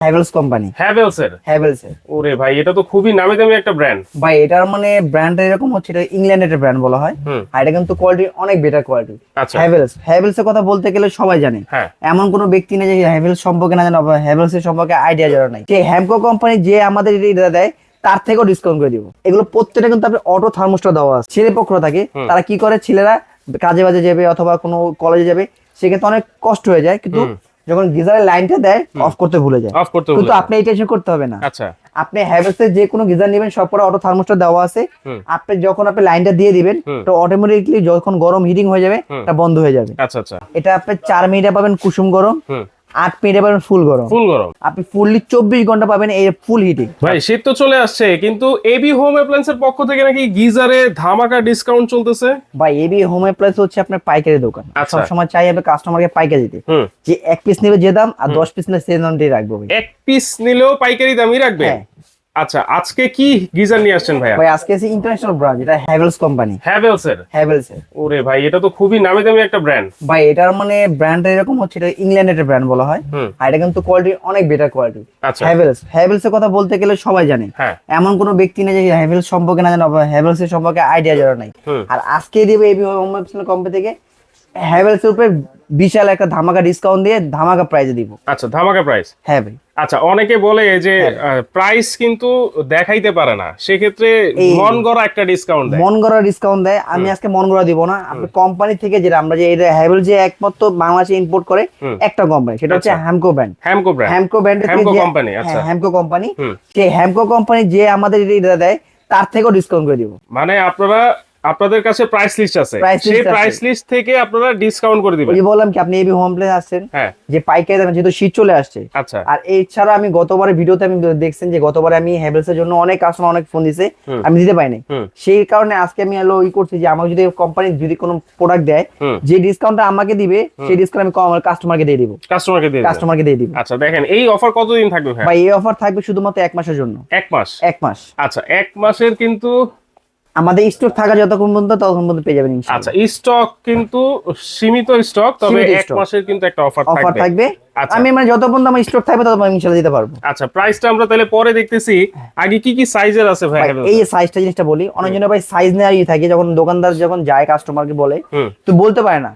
Havells company Havells এর? হ্যাভেলস এর। ওরে ভাই এটা তো খুবই নামি দামি একটা ব্র্যান্ড ভাই এটার মানে ব্র্যান্ড এরকম হচ্ছে এটা ইংল্যান্ডের ব্র্যান্ড বলা হয়। আর এটা কিন্তু কোয়ালিটি অনেক বেটার কোয়ালিটি হ্যাভেলস হ্যাভেলস এর কথা বলতে গেলে সবাই জানে। হ্যাঁ। এমন কোনো ব্যক্তি নেই যে হ্যাভেলস সম্পর্কে না জানে হ্যাভেলস এর সম্পর্কে আইডিয়া জানা নাই। যে হ্যামকো কোম্পানি যে আমাদের এটা দেয় তার থেকেও ডিসকাউন্ট করে দিব। এগুলো প্রত্যেকটা কিন্তু আপনি অটো থার্মোস্টার দেওয়া আছে। ছেলে পক্ষ থাকে তারা কি করে? ছেলেরা কাজে বাজে যাবে অথবা কোনো কলেজে যাবে সেক্ষেত্রে অনেক কষ্ট হয়ে যায়। কিন্তু। যখন গিজারের লাইনটা দেয় অফ করতে ভুলে যায়। অফ করতে কিন্তু আপনি এই টেনশন করতে হবে না। আচ্ছা। আপনি হ্যাভেলস যে কোনো গিজার নেবেন সব পরে অটো থার্মোস্টার দেওয়া আছে। আপনি যখন আপনি লাইনটা দিয়ে দিবেন তো অটোমেটিকলি যখন গরম হিটিং হয়ে যাবে। এটা বন্ধ হয়ে যাবে। আচ্ছা আচ্ছা। এটা আপনি চার মিনিটে পাবেন কুসুম গরম। আট মিনিটে পাবেন ফুল গরম। ফুল গরম। আপনি ফুললি চব্বিশ ঘণ্টা পাবেন এই ফুল হিটিং ভাই শীত তো চলে আসছে কিন্তু এবি হোম অ্যাপ্লায়েন্সের পক্ষ থেকে নাকি গিজারে ধামাকা ডিসকাউন্ট চলতেছে? বা এবি হোম অ্যাপ্লায়েন্স হচ্ছে আপনার পাইকারি দোকান। সব সবসময় চাই আপনি কাস্টমারকে পাইকারি দিতে। যে এক পিস নেবে যে দাম আর দশ পিস নিলে সে দামটি রাখব ভাই। এক পিস নিলেও পাইকারি দামই রাখবে? হ্যাঁ। আচ্ছা আজকে কি গিজার নিয়ে আসছেন ভাইয়া? ভাই আজকে আছে ইন্টারন্যাশনাল ব্র্যান্ড এটা হ্যাভেলস কোম্পানি হ্যাভেলস এর? হ্যাভেলস এর। ওরে ভাই এটা তো খুবই নামি দামি একটা ব্র্যান্ড ভাই এটার মানে ব্র্যান্ড এরকম হচ্ছে এটা ইংল্যান্ডের একটা ব্র্যান্ড বলা হয়। আর এটা কিন্তু কোয়ালিটি অনেক বেটার কোয়ালিটি আচ্ছা। হ্যাভেলস হ্যাভেলস এর কথা বলতে গেলে সবাই জানে। হ্যাঁ। এমন কোনো ব্যক্তি নেই যে হ্যাভেলস সম্পর্কে না জানে হ্যাভেলস এর সম্পর্কে আইডিয়া জানা নাই। আর আজকে দিবে এবি কোম্পানি থেকে হ্যাভেলস এর উপরে বিশাল একটা ধামাকা ডিসকাউন্ট দিয়ে ধামাকা প্রাইজে দিব। আচ্ছা ধামাকা প্রাইস হ্যাঁ ভাই। আচ্ছা অনেকে বলে যে হ্যাঁ। প্রাইস কিন্তু দেখাইতে পারে না। সেক্ষেত্রে এই- মন গড়া একটা ডিসকাউন্ট দেয়। মন গড়া ডিসকাউন্ট দেয়। আমি আজকে মন গড়া দিব না। আপনি কোম্পানি থেকে যেটা আমরা যে এটা হ্যাভেল যে একমাত্র বাংলাদেশে ইম্পোর্ট করে একটা কোম্পানি সেটা হচ্ছে আচ্ছা। Hamko brand Hamko brand Hamko brand Hamko company, আচ্ছা। হ্যামকো কোম্পানি সেই হ্যামকো কোম্পানি যে আমাদের এটা দেয় তার থেকেও ডিসকাউন্ট করে দিব। মানে আপনারা আপনাদের কাছে প্রাইস লিস্ট আছে। সেই প্রাইস লিস্ট থেকে আপনারা ডিসকাউন্ট করে দিবেন। যে বললাম কি আপনি এবি হোম প্লেস আসছেন হ্যাঁ। যে পাইকারি দামে যেহেতু শীত চলে আসছে। আচ্ছা। আর এছাড়া আমি গতবারের ভিডিওতে আমি দেখছেন যে গতবারে আমি হ্যাভেলস এর জন্য অনেক কাস্টমার অনেক ফোন দিছে আমি দিতে পাইনি সেই কারণে আজকে আমি হলো ই করছি যে আমাকে যদি কোম্পানি যদি কোনো প্রোডাক্ট দেয় যে ডিসকাউন্টটা আমাকে দিবে সেই ডিসকাউন্ট আমি আমার কাস্টমারকে দিয়ে দিব। কাস্টমারকে দিয়ে। কাস্টমারকে দিয়ে দিব। আচ্ছা দেখেন এই অফার কতদিন থাকবে ভাই? এই অফার থাকবে শুধুমাত্র এক মাসের জন্য। এক মাস? এক মাস। আচ্ছা এক মাসের কিন্তু আমাদের স্টক থাকা যতক্ষণ পর্যন্ত ততক্ষণ পর্যন্ত পেয়ে যাবেন আচ্ছা স্টক কিন্তু সীমিত স্টক তবে এক মাসের কিন্তু একটা অফার থাকবে। অফার থাকবে। আচ্ছা। আমি মানে যত পর্যন্ত আমার স্টোর থাকবে তত পর্যন্ত ইনশাল্লাহ দিতে পারব। আচ্ছা প্রাইসটা আমরা তাহলে পরে দেখতেছি। আগে কি কি সাইজের আছে ভাই? এই সাইজটা জিনিসটা বলি অনেক জন ভাই সাইজ নেওয়াই থাকে যখন দোকানদার যখন যায় কাস্টমারকে বলে তো বলতে পারে না।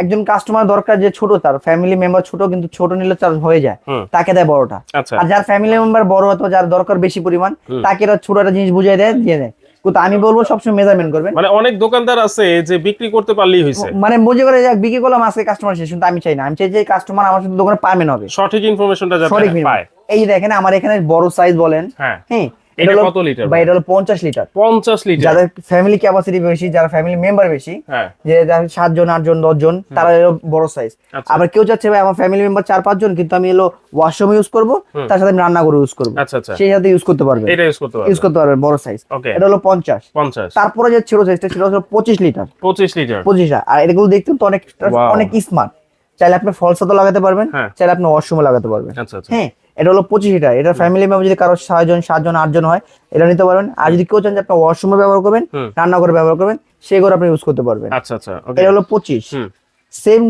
একজন কাস্টমার দরকার যে ছোট তার ফ্যামিলি মেম্বার ছোট কিন্তু ছোট নিলে তার হয়ে যায়। তাকে দেয় বড়টা। আচ্ছা। আর যার ফ্যামিলি মেম্বার বড় অথবা যার দরকার বেশি পরিমাণ তাকে ছোট একটা জিনিস বুঝিয়ে দেয় দিয়ে দেয়। কিন্তু আমি বলব সবসময় মেজারমেন্ট করবেন। মানে অনেক দোকানদার আছে যে বিক্রি করতে পারলেই হয়েছে। মানে মজা করে যাক বিক্রি করলাম আজকে কাস্টমার শেষ কিন্তু আমি চাই না। আমি চাই যে কাস্টমার আমার সাথে দোকানে পারমেন্ট হবে। সঠিক ইনফরমেশনটা যাতে পায়। এই দেখেন আমার এখানে বড় সাইজ বলেন। হ্যাঁ। হ্যাঁ এটা কত লিটার বা এটা হলো পঞ্চাশ লিটার পঞ্চাশ লিটার যাদের ফ্যামিলি ক্যাপাসিটি বেশি যারা ফ্যামিলি মেম্বার বেশি হ্যাঁ। যে যারা সাতজন আটজন দশজন তারা এলো বড় সাইজ আচ্ছা। আবার কেউ চাচ্ছে ভাই আমার ফ্যামিলি মেম্বার চার পাঁচজন কিন্তু আমি এলো ওয়াশরুম ইউজ করব তার সাথে আমি রান্না করে ইউজ করব। আচ্ছা আচ্ছা। সেই সাথে ইউজ করতে পারবে। এটা ইউজ করতে ইউজ করতে পারবেন বড় সাইজ এটা হলো পঞ্চাশ। পঞ্চাশ। তারপরে যে ছোট সাইজটা ছিল হলো পঁচিশ লিটার পঁচিশ লিটার পঁচিশ আর এগুলো দেখতে তো অনেক অনেক স্মার্ট চাইলে আপনি ফলসাতে লাগাতে পারবেন। চাইলে আপনি ওয়াশরুমে লাগাতে পারবেন। আচ্ছা আচ্ছা। হ্যাঁ। এটা হলো পঁচিশ লিটার এটা ফ্যামিলি মেম্বার যদি কারও ছয়জন সাতজন আটজন হয় এটা নিতে পারবেন। আর যদি কেউ চান যে আপনি ওয়াশরুমে ব্যবহার করবেন হুম। রান্না করে ব্যবহার করবেন সেগুলো আপনি ইউজ করতে পারবেন। আচ্ছা আচ্ছা ওকে এটা হলো পঁচিশ। সেম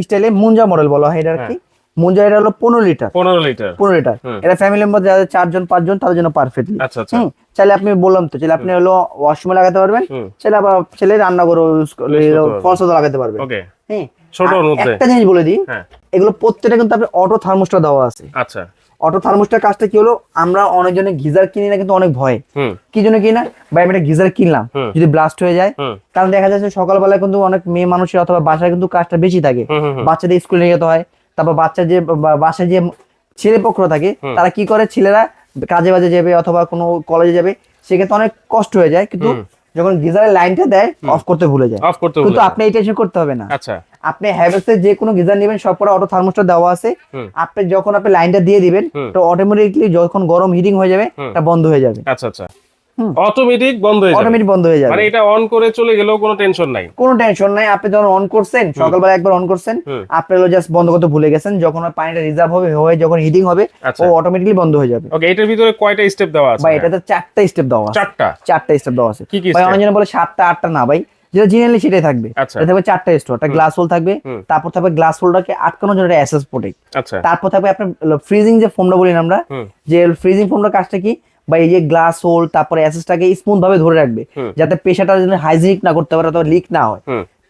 স্টাইলে মুঞ্জা মডেল বলা হয় এটা আর কি মুঞ্জা এটা হলো পনেরো লিটার পনেরো লিটার পনেরো লিটার এটা ফ্যামিলি মেম্বার যাদের চারজন পাঁচজন তাদের জন্য পারফেক্টলি আচ্ছা আচ্ছা। হুম। চাইলে আপনি বললাম তো চাইলে আপনি হলো ওয়াশরুমে লাগাতে পারবেন চাইলে আবার ছেলে রান্না করে ইউজ। ফলসাতে লাগাতে পারবেন। ওকে হ্যাঁ ছোটর মধ্যে। একটা জিনিস বলে দিই হ্যাঁ। এগুলো প্রত্যেকটা কিন্তু আপনি অটো থার্মোস্টার দেওয়া আছে। আচ্ছা। অটো থার্মোস্টার কাজটা কি হলো? আমরা অনেকজনে গিজার কিনি না কিন্তু অনেক ভয়। কি জন্য কিনা ভাই আমি একটা গিজার কিনলাম। যদি ব্লাস্ট হয়ে যায়। কারণ দেখা যাচ্ছে সকালবেলায় কিন্তু অনেক মেয়ে মানুষের অথবা বাসায় কিন্তু কাজটা বেশি থাকে। বাচ্চাদের স্কুলে নিয়ে যেতে হয়। তারপর বাচ্চা যে বা- বাসায় যে ছেলে পক্ষ থাকে তারা কি করে? ছেলেরা কাজে বাজে যাবে অথবা কোনো কলেজে যাবে। সেক্ষেত্রে অনেক কষ্ট হয়ে যায়। কিন্তু। যখন গিজারের লাইনটা দেয় অফ করতে ভুলে যায়। অফ করতে কিন্তু আপনি এই টেনশন করতে হবে না। আচ্ছা। আপনি হ্যাভেলস যে কোনো গিজার নেবেন সব পরে অটো থার্মোস্টার দেওয়া আছে। আপনি যখন আপনি লাইনটা দিয়ে দিবেন তো অটোমেটিকলি যখন গরম হিটিং হয়ে যাবে তা বন্ধ হয়ে যাবে। আচ্ছা আচ্ছা। অটোমেটিক বন্ধ হয়ে যাবে। অটোমেটিক বন্ধ হয়ে যাবে। মানে এটা অন করে চলে গেলেও কোনো টেনশন নাই। কোনো টেনশন নাই। আপনি যখন অন করছেন সকালবেলা একবার অন করছেন আপনি জাস্ট বন্ধ করতে ভুলে গেছেন যখন পানিটা রিজার্ভ হবে হয়ে যখন হিটিং হবে আচ্ছা। ও অটোমেটিকলি বন্ধ হয়ে যাবে। ওকে এটার ভিতরে কয়টা স্টেপ দেওয়া আছে? ভাই এটাতে চারটা স্টেপ দেওয়া আছে। চারটা? চারটা স্টেপ দেওয়া আছে। কি কি ভাই অনেকজন বলে সাতটা আটটা না ভাই। যেটা জেনারেলি সেটাই থাকবে। আচ্ছা। এটা থাকবে চারটা স্টোর একটা গ্লাস হোল থাকবে। তারপর থাকবে গ্লাস হোলটাকে আটকানোর জন্য একটা অ্যাসেস প্রোটেক্ট আচ্ছা। তারপর থাকবে আপনার ফ্রিজিং যে ফোমটা বলি আমরা যে ফ্রিজিং ফোমটার কাজটা কি? বা এই যে গ্লাস হোল তারপরে অ্যাসেসটাকে স্মুথ ভাবে ধরে রাখবে যাতে পেশাটা যেন হাইজিনিক না করতে পারে অথবা লিক না হয়।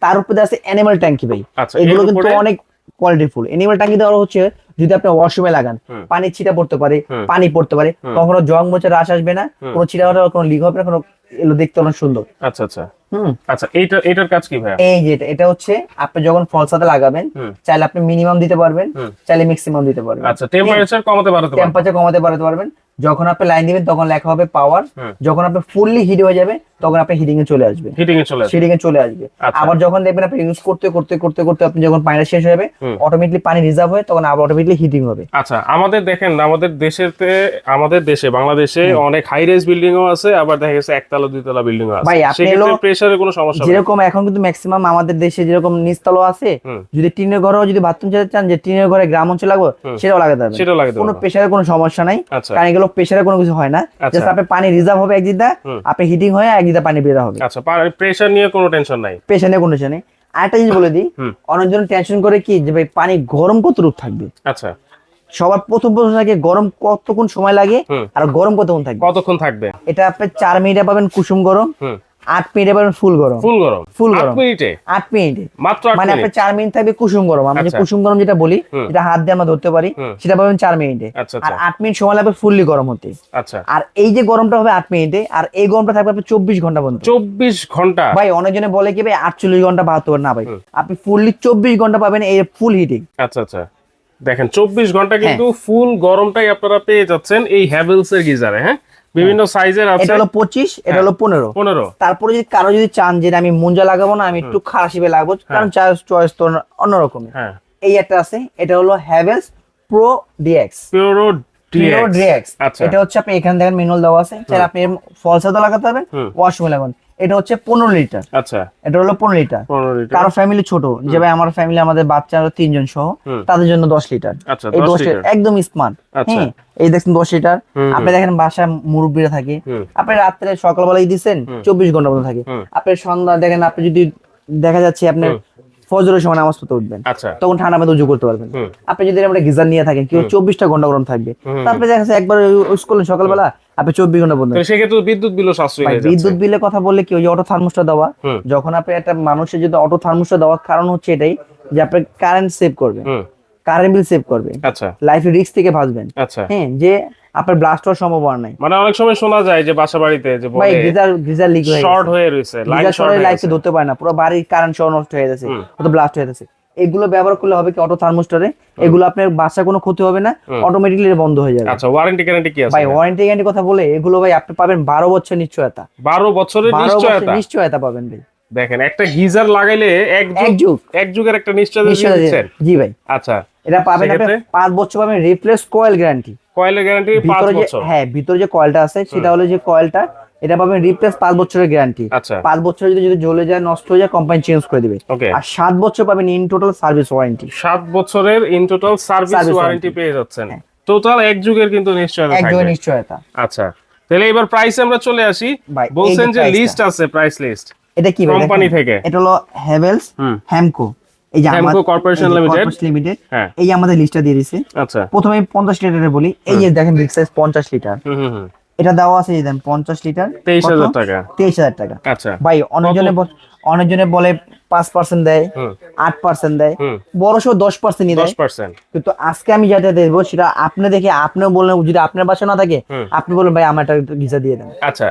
তার উপরে আছে অ্যানিমাল ট্যাঙ্কি ভাই। আচ্ছা এগুলো কিন্তু অনেক কোয়ালিটিফুল অ্যানিমাল ট্যাঙ্কি দেওয়া হচ্ছে যদি আপনি ওয়াশরুমে লাগান। পানি ছিটা পড়তে পারে পানি পড়তে পারে কখনো জং মোচা রাশ আসবে না কোনো ছিটা কোনো লিক হবে না কোনো এগুলো দেখতে অনেক সুন্দর। আচ্ছা আচ্ছা। হুম। আচ্ছা এইটা এটার কাজ কি ভাইয়া? এই যে এটা- এটা হচ্ছে আপনি যখন ফলসাতে লাগাবেন চাইলে আপনি মিনিমাম দিতে পারবেন চাইলে ম্যাক্সিমাম দিতে পারবেন। আচ্ছা টেম্পারেচার কমাতে পারতে টেম্পারেচার কমাতে পারতে পারবেন। যখন আপনি লাইন দিবেন তখন লেখা হবে পাওয়ার যখন আপনি ফুললি হিট হয়ে যাবে তখন আপনি হিটিং এ চলে আসবে হিটিং এ চলে আসবে হিটিং এ চলে আসবে আচ্ছা। আবার যখন দেখবেন আপনি ইউজ করতে করতে করতে করতে আপনি যখন পানিটা শেষ হয়ে যাবে হুম। অটোমেটিকলি পানি রিজার্ভ হয় তখন আবার অটোমেটিকলি হিটিং হবে আচ্ছা আমাদের দেখেন আমাদের দেশেতে আমাদের দেশে বাংলাদেশে অনেক হাই রাইজ বিল্ডিং ও আছে আবার দেখা গেছে একতলা দুইতলা বিল্ডিং ও আছে ভাই, আপনি প্রেসারের কোনো সমস্যা হবে যেরকম এখন কিন্তু ম্যাক্সিমাম আমাদের দেশে যেরকম নিচতলা আছে। যদি টিনের ঘরেও যদি বাথরুম যেতে চান যে টিনের ঘরে গ্রাম অঞ্চল লাগবে সেটাও লাগাতে পারবেন সেটাও লাগাতে কোনো পারব। প্রেসারের কোনো সমস্যা নাই আচ্ছা কারণ এগুলো প্রেসারে কোনো কিছু হয় না আচ্ছা। জাস্ট আপনি পানি রিজার্ভ হবে এক দিদা হুম। আপনি হিটিং হয়ে দিদা পানি বের হবে। আচ্ছা প্রেসার নিয়ে কোনো টেনশন নাই? প্রেশার নিয়ে কোনো টেনশন নেই। আরেকটা জিনিস বলে দিই অনেকজন টেনশন করে কি যে ভাই পানি গরম কত রূপ থাকবে? আচ্ছা। সবার প্রথম প্রশ্ন থাকে গরম কতক্ষণ সময় লাগে? আর গরম কতক্ষণ থাকবে? কতক্ষণ থাকবে? এটা আপনি চার মিনিটে পাবেন কুসুম গরম। আট মিনিটে পাবেন ফুল গরম। ফুল গরম। আট গরম। মিনিটে? আট মিনিটে। মাত্র মানে আপনার চার মিনিট থাকবে কুসুম গরম। আমরা যে আচ্ছা। কুসুম গরম যেটা বলি। এটা হাত দিয়ে আমরা ধরতে পারি সেটা পাবেন চার মিনিটে। আচ্ছা আর আচ্ছা। আট মিনিট সময় লাগবে ফুললি গরম হতে। আচ্ছা। আর এই যে গরমটা হবে আট মিনিটে আর এই গরমটা থাকবে আপনার চব্বিশ ঘণ্টা পর্যন্ত। চব্বিশ ঘণ্টা? ভাই অনেকজনে বলে কি ভাই আটচল্লিশ ঘণ্টা বাহাত্তর না ভাই। আপনি ফুললি চব্বিশ ঘণ্টা পাবেন এই ফুল হিটিং। আচ্ছা আচ্ছা। দেখেন চব্বিশ ঘণ্টা হ্যাঁ। কিন্তু ফুল গরমটাই আপনারা পেয়ে যাচ্ছেন এই হ্যাভেলস এর গিজারে হ্যাঁ? বিভিন্ন সাইজের আছে। এটা হলো পঁচিশ এটা হ্যাঁ। হলো পনেরো। পনেরো। তারপরে যদি কারও যদি চান যে আমি মুঞ্জা লাগাবো না আমি একটু খারাসিবে লাগাবো কারণ চয়েস চয়েস তো অন্যরকম হ্যাঁ। এই একটা আছে এটা হলো Havells pro DX pro DX আচ্ছা। এটা হচ্ছে আপনি এখান থেকে ম্যানুয়াল দেওয়া আছে। চাইলে আপনি তো লাগাতে পারবেন ওয়াশ ওয়াশরুমে লাগাবেন। এটা হচ্ছে পনেরো লিটার। আচ্ছা। এটা হলো পনেরো লিটার। কারও ফ্যামিলি ছোট যে ভাই আমার ফ্যামিলি আমাদের বাচ্চা আরও তিনজন সহ তাদের জন্য দশ লিটার। আচ্ছা এই দশ লিটার। একদম স্মার্ট আচ্ছা। হ্যাঁ এই দেখছেন দশ লিটার। আপনি দেখেন বাসা মুরব্বীরা থাকে। আপনি রাত্রে সকালবেলায় দিচ্ছেন চব্বিশ ঘণ্টা মতো থাকে। আপনি সন্ধ্যা দেখেন আপনি যদি দেখা যাচ্ছে আপনার। ফজরের সময় নামাজ পড়তে উঠবেন। আচ্ছা। তখন ঠান্ডা মতো উজু করতে পারবেন। আপনি যদি আমরা গিজার নিয়ে থাকেন কেউ চব্বিশটা ঘণ্টা গরম থাকবে তারপরে দেখা যাচ্ছে একবার ইউজ করলেন সকালবেলা আপনি চব্বিশ ঘণ্টা বন্ধ সেক্ষেত্রে বিদ্যুৎ বিল সাশ্রয়ী বিদ্যুৎ বিলের কথা বললে কি ওই অটো থার্মোস্টার দেওয়া? যখন আপনি একটা মানুষের যদি অটো থার্মোস্টার দেওয়ার কারণ হচ্ছে এটাই যে আপনি কারেন্ট সেভ করবে হুম। কারেন্ট বিল সেভ করবে আচ্ছা। লাইফে রিস্ক থেকে বাঁচবেন। আচ্ছা। হ্যাঁ যে আপনার ব্লাস্ট হওয়ার সম্ভাবনা নাই। মানে অনেক সময় শোনা যায় যে বাসা বাড়িতে যে ভাই গিজার গিজার লিক হয়ে শর্ট হয়ে রয়েছে লাইন শর্ট হয়ে গেছে। ধরতে পারে না পুরো বাড়ির কারেন্ট সহ নষ্ট হয়ে যাচ্ছে। অত ব্লাস্ট হয়ে যাচ্ছে এগুলো ব্যবহার করলে হবে কি অটো থার্মোস্টারে এগুলো আপনার বাসা কোনো ক্ষতি হবে না হুম। অটোমেটিকলি বন্ধ হয়ে যাবে। আচ্ছা ওয়ারেন্টি গ্যারান্টি কি আছে ভাই ওয়ারেন্টি গ্যারান্টি কথা বলে এগুলো ভাই আপনি পাবেন বারো বছর নিশ্চয়তা। বারো বছরের বছর নিশ্চয়তা? নিশ্চয়তা পাবেন ভাই। দেখেন একটা গিজার লাগাইলে এক এক যুগ। এক যুগের একটা নিশ্চয়তা দিচ্ছেন? জি ভাই। আচ্ছা এটা পাবেন আপনি সেক্ষেত্রে? পাঁচ বছর পাবেন রিপ্লেস কয়েল গ্যারান্টি কয়েলের গ্যারান্টি পাঁচ ভিতরে যে বছর। হ্যাঁ ভিতরে যে কয়েলটা আছে সেটা হলো যে কয়েলটা এটা পাবেন রিপ্লেস পাঁচ বছরের গ্যারান্টি আচ্ছা। পাঁচ বছর যদি যদি জ্বলে যায় নষ্ট হয়ে যায় কোম্পানি চেঞ্জ করে দিবে। আর সাত বছর পাবেন ইন টোটাল সার্ভিস ওয়ারেন্টি সাত বছরের ইন টোটাল সার্ভিস ওয়ারেন্টি। পেয়ে যাচ্ছেন। টোটাল এক যুগের কিন্তু নিশ্চয়তা একদমই থাকবে। নিশ্চয়তা। আচ্ছা। তাহলে এবার প্রাইসে আমরা চলে আসি। বলছেন যে। লিস্ট আছে প্রাইস লিস্ট এটা কি কোম্পানি থেকে। এটা হলো হ্যাভেলস হুম। হ্যামকো এই যে Corporation Limited। লিমিটেড এই যে আমাদের লিস্টটা দিয়ে দিছে। আচ্ছা। প্রথমে পঞ্চাশ লিটারের বলি। এই যে দেখেন বিগ সাইজ পঞ্চাশ লিটার। এটা দেওয়া আছে এই দেন পঞ্চাশ লিটার। তেইশ হাজার টাকা। তেইশ হাজার টাকা। আচ্ছা। ভাই অনেকজনে বল- অনেকজনে বলে পাঁচ পার্সেন্ট দেয় হুম। আট পার্সেন্ট দেয়। হুম। বড় সহ দশ পার্সেন্ট দশ দেয় পার্সেন্ট কিন্তু আজকে আমি যেটা দেবো সেটা আপনি দেখে আপনিও বললেন যদি আপনার বাসা না থাকে আপনি বলবেন ভাই আমার একটা ভিসা দিয়ে দেন। আচ্ছা।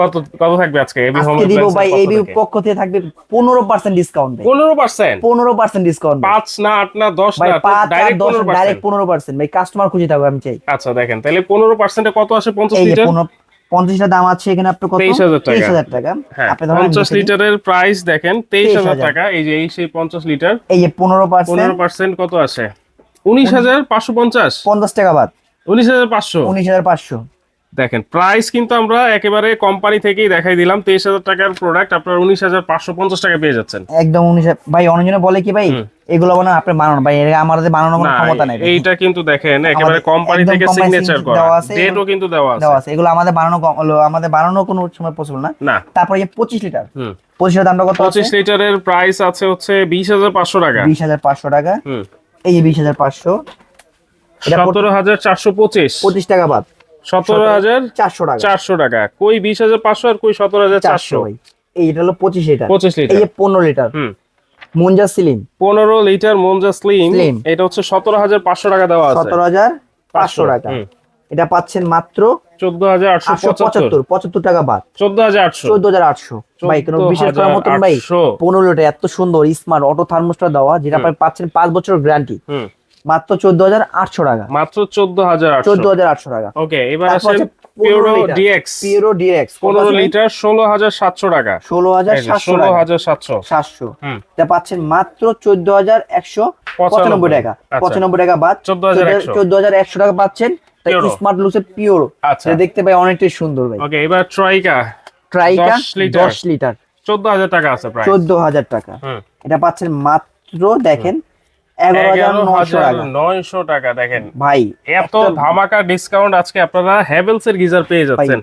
কত কত থাকবে আজকে? এবি হোম দিব ভাই এবি পক্ষ থেকে। থাকবে 15% ডিসকাউন্ট ভাই। 15% 15% ডিসকাউন্ট 5 না 8 না 10 না ডাইরেক্ট 15% ডাইরেক্ট 15% ভাই কাস্টমার খুশি থাকবে আমি চাই। আচ্ছা দেখেন তাহলে 15% এ কত আসে? 50 লিটার? 50 টা দাম আছে এখানে আপনি কত? 23000 টাকা। 23000 টাকা। হ্যাঁ, আপনি ধরেন 50 লিটারের প্রাইস দেখেন 23000 টাকা। এই যে এই সেই 50 লিটার। এই যে 15% 15% কত আসে? 19550 50 টাকা বাদ। 19500 19500 দেখেন প্রাইস কিন্তু আমরা একেবারে কোম্পানি থেকেই দেখাই দিলাম। তেইশ হাজার টাকার প্রোডাক্ট আপনার উনিশ হাজার পাঁচশো পঞ্চাশ টাকা পেয়ে যাচ্ছেন। একদম উনিশ ভাই অনেকজনে বলে কি ভাই। এগুলো বানান আপনি বানানো ভাই আমাদের বানানোর কোনো ক্ষমতা নাই এইটা কিন্তু দেখেন একেবারে কোম্পানি থেকে সিগনেচার করা। ডেটও কিন্তু দেওয়া আছে। দেওয়া আছে। এগুলো আমাদের বানানো আমাদের বানানো কোনো সময় পসিবল না। না। তারপরে এই পঁচিশ লিটার হুম। পঁচিশ লিটার দামটা কত পঁচিশ লিটারের প্রাইস আছে হচ্ছে বিশ হাজার পাঁচশো টাকা। বিশ হাজার পাঁচশো টাকা। এই যে বিশ হাজার পাঁচশো। সতেরো হাজার চারশো পঁচিশ। পঁচিশ টাকা বাদ। সতেরো হাজার চারশো টাকা। চারশো টাকা। কই বিশ হাজার পাঁচশো আর কই সতেরো হাজার চারশো। চারশো? ভাই এই হলো পঁচিশ লিটার। পঁচিশ লিটার। পনেরো লিটার। মুঞ্জা সিলিম। পনেরো লিটার মঞ্জা স্লিম। এটা হচ্ছে সতেরো হাজার পাঁচশো টাকা দেওয়া আছে। সতেরো হাজার পাঁচশো টাকা। এটা পাচ্ছেন মাত্র চোদ্দ হাজার আটশো পঁচাত্তর পঁচাত্তর টাকা বাদ। চোদ্দ হাজার আটশো। চোদ্দ হাজার আটশো। ভাই কোনো বিশেষ করার মতন ভাই 14,800 পনেরো লিটার এত সুন্দর স্মার্ট অটো থার্মোস্টার দেওয়া যেটা পাচ্ছেন পাঁচ বছরের গ্যারান্টি মাত্র চোদ্দ হাজার আটশো টাকা। মাত্র চোদ্দ হাজার চোদ্দ হাজার আটশো টাকা। ওকে এবার আসেন পিওরো 15 লিটার। ডিএক্স পিওরো ডিরেক্স পনেরো লিটার ষোলো হাজার সাতশো টাকা। ষোলো হাজার ষোলো হাজার সাতশো। সাতশো। এটা পাচ্ছেন মাত্র চোদ্দ হাজার একশো পঁচানব্বই টাকা। আচ্ছা। পঁচানব্বই টাকা বাদ। 14,100 চোদ্দ হাজার একশো টাকা পাচ্ছেন। স্মার্ট লুসের পিওর আচ্ছা। দেখতে পাই অনেকটাই সুন্দর ভাই। ওকে এবার ট্রাইকা ট্রাইকা দশ লিটার। চোদ্দ হাজার টাকা আছে চোদ্দ হাজার টাকা। এটা পাচ্ছেন মাত্র দেখেন এগারো হাজার এগারো নশো হাজার টাকা। নয়শো টাকা দেখেন। ভাই এত ধামাকা ডিসকাউন্ট আজকে আপনারা হ্যাভেলস এর গিজার পেয়ে যাচ্ছেন।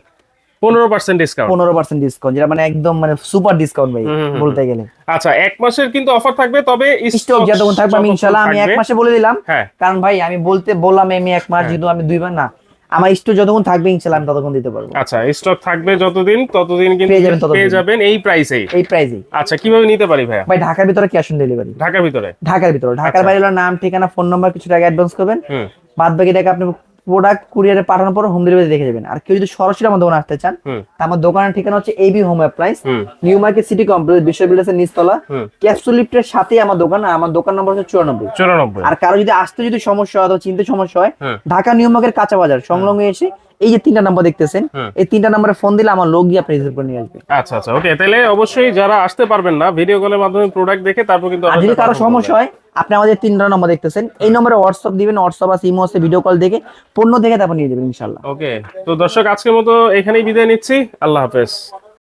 পনেরো পার্সেন্ট ডিসকাউন্ট পনেরো পার্সেন্ট ডিসকাউন্ট যেটা মানে একদম মানে সুপার ডিসকাউন্ট ভাই। বলতে গেলে। আচ্ছা এক মাসের কিন্তু অফার থাকবে তবে স্টক যতক্ষণ থাকবে আমি ইনশাল্লাহ আমি এক মাসে বলে দিলাম। হ্যাঁ। কারণ ভাই আমি বলতে বললাম আমি এক মাস যেহেতু আমি দুই মাস না আমার স্টক যতক্ষণ থাকবে ইনশাল্লাহ আমি ততক্ষণ দিতে পারব। আচ্ছা স্টক থাকবে যতদিন ততদিন কিন্তু পেয়ে যাবেন এই প্রাইসেই এই প্রাইসেই আচ্ছা কীভাবে নিতে পারি ভাই ভাই ঢাকার ভিতরে ক্যাশ অন ডেলিভারি ঢাকার ভিতরে? ঢাকার ভিতরে। ঢাকার আচ্ছা। বাইরে নাম ঠিকানা ফোন নাম্বার কিছু টাকা অ্যাডভান্স করবেন। হুম। বাদ বাকি টাকা আপনি প্রোডাক্ট কুরিয়ারে পাঠানোর পর হোম ডেলিভারি দেখে যাবেন। আর কেউ যদি সরাসরি আমার দোকানে আসতে চান তা আমার দোকানের ঠিকানা হচ্ছে এবি হোম অ্যাপ্লায়েন্স হুম। New market city complex Bishwa বিল্ডার্সের নিচতলা ক্যাপসুল লিফটের সাথেই আমার দোকান আমার দোকান নম্বর হচ্ছে চুরানব্বই। চুরানব্বই। আর কারও যদি আসতে যদি সমস্যা হয় অথবা চিনতে সমস্যা হয় ঢাকা নিউ মার্কেট কাঁচা বাজার সংলগ্ন এসে এই যে তিনটা নাম্বার দেখতেছেন এই তিনটা নাম্বারে ফোন দিলে আমার লোক গিয়ে আপনি রিসিভ করে নিয়ে আসবে। আচ্ছা আচ্ছা ওকে তাহলে অবশ্যই যারা আসতে পারবেন না ভিডিও কলের মাধ্যমে প্রোডাক্ট দেখে তারপর কিন্তু যদি কারও সমস্যা হয় আপনি আমাদের তিনটা নম্বর দেখতেছেন। এই নম্বরে হোয়াটসঅ্যাপ দিবেন হোয়াটসঅ্যাপ আছে ইমো আছে ভিডিও কল দেখে পণ্য দেখে তারপর নিয়ে যাবেন ইনশাল্লাহ ওকে তো দর্শক আজকের মতো এখানেই বিদায় নিচ্ছি। আল্লাহ হাফেজ।